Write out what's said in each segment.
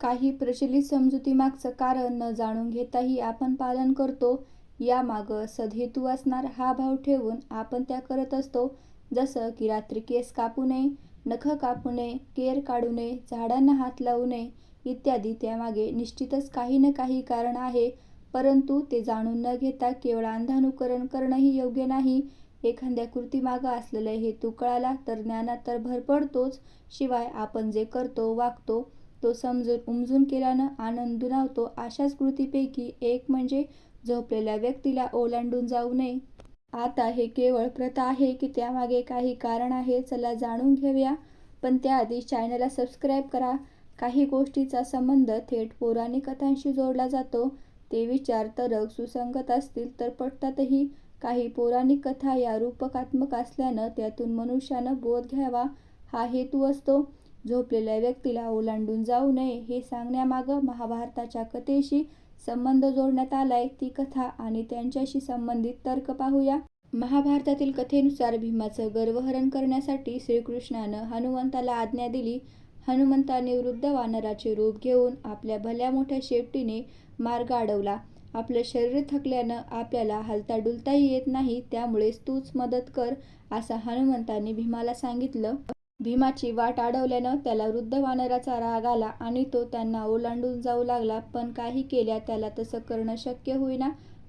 काही प्रचलित समजुतीमागचं कारण न जाणून घेताही आपण पालन करतो. यामागं सदहेतू असणार हा भाव ठेवून आपण त्या करत असतो. जसं की रात्री केस कापू नये, नख कापू नये, केर काढू नये, झाडांना हात लावू नये इत्यादी. त्यामागे निश्चितच काही ना काही कारण आहे. परंतु ते जाणून न घेता केवळ अंधानुकरण करणंही योग्य नाही. एखाद्या कृतीमागं असलेला हेतू कळाला तर ज्ञानात तर भर पडतोच, शिवाय आपण जे करतो, वागतो तो समजून उमजून केल्यानं आनंद दुणावतो. अशाच कृतीपैकी एक म्हणजे झोपलेल्या व्यक्तीला ओलांडून जाऊ नये. आता हे केवळ प्रथा आहे की त्यामागे काही कारण आहे? चला जाणून घेऊया. पण त्याआधी चॅनलला सबस्क्राईब करा. काही गोष्टीचा संबंध थेट पौराणिक कथांशी जोडला जातो. ते विचार तरक सुसंगत असतील तर पटतातही. काही पौराणिक कथा या रूपकात्मक असल्यानं त्यातून मनुष्यानं बोध घ्यावा हा हेतू असतो. झोपलेल्या व्यक्तीला ओलांडून जाऊ नये हे सांगण्यामागं महाभारताच्या कथेशी संबंध जोडण्यात आलाय. ती कथा आणि त्यांच्याशी संबंधित तर्क पाहूया. महाभारतातील कथेनुसार भीमाचं गर्वहरण करण्यासाठी श्रीकृष्णानं हनुमंताला आज्ञा दिली. हनुमंताने वृद्ध वानराचे रूप घेऊन आपल्या भल्या मोठ्या शेपटीने मार्ग अडवला. आपलं शरीर थकल्यानं आपल्याला हलता डुलताही येत नाही. त्यामुळेच तूच मदत कर असं हनुमंताने भीमाला सांगितलं. भीमाची वाट अडवल्यानं त्याला वृद्ध वानराचा राग आला आणि तो त्यांना ओलांडून जाऊ लागला. पण काही केल्या त्याला तसं करणं शक्य होईना.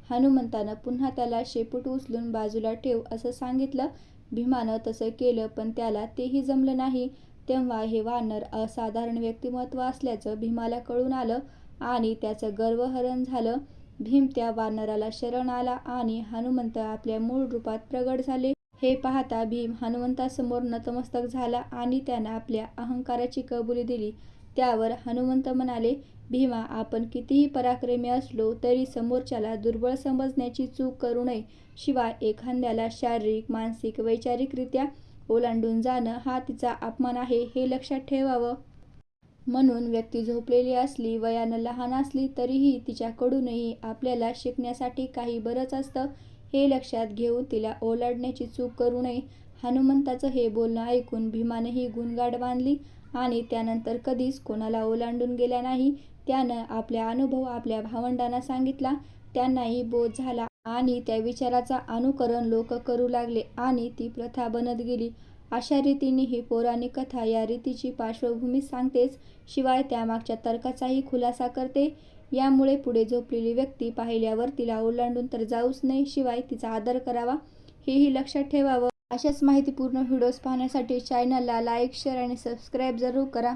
हनुमंतानं पुन्हा त्याला शेपूट उचलून बाजूला ठेव असं सांगितलं. भीमानं तसं केलं पण त्याला तेही जमलं नाही. तेव्हा हे वानर असाधारण व्यक्तिमत्त्व असल्याचं भीमाला कळून आलं आणि त्याचं गर्वहरण झालं. भीम त्या वानराला शरण आला आणि हनुमंत आपल्या मूळ रूपात प्रगट झाले. हे पाहता भीम हनुमंतासमोर नतमस्तक झाला आणि त्यानं आपल्या अहंकाराची कबुली दिली. त्यावर हनुमंत म्हणाले, भीमा आपण कितीही पराक्रमी असलो तरी समोरच्याला दुर्बळ समजण्याची चूक करू नये. शिवाय एखाद्याला शारीरिक, मानसिक, वैचारिकरित्या ओलांडून जाणं हा तिचा अपमान आहे हे लक्षात ठेवावं. म्हणून व्यक्ती झोपलेली असली, वयानं लहान असली तरीही तिच्याकडूनही आपल्याला शिकण्यासाठी काही बरंच असतं हे लक्षात घेऊन तिला ओलांडण्याची चूक करू नये. हनुमंताचं हे बोलणं ऐकून भीमानंही गुणगाठ बांधली आणि त्यानंतर कधीच कोणाला ओलांडून गेला नाही. त्यानं आपल्या अनुभव आपल्या भावंडांना सांगितला. त्यांनाही बोध झाला आणि त्या विचाराचा अनुकरण लोक करू लागले आणि ती प्रथा बनत गेली. अशा रीतीने ही पौराणिक कथा या रीतीची पार्श्वभूमी सांगतेच, शिवाय त्यामागच्या तर्काचाही खुलासा करते. यामुळे पुढे झोपलेली व्यक्ती पाहिल्यावर तिला ओलांडून तर जाऊच नये, शिवाय तिचा आदर करावा हेही लक्षात ठेवावं. अशाच माहितीपूर्ण व्हिडिओज पाहण्यासाठी चॅनलला लाईक, शेअर आणि सबस्क्राईब जरूर करा.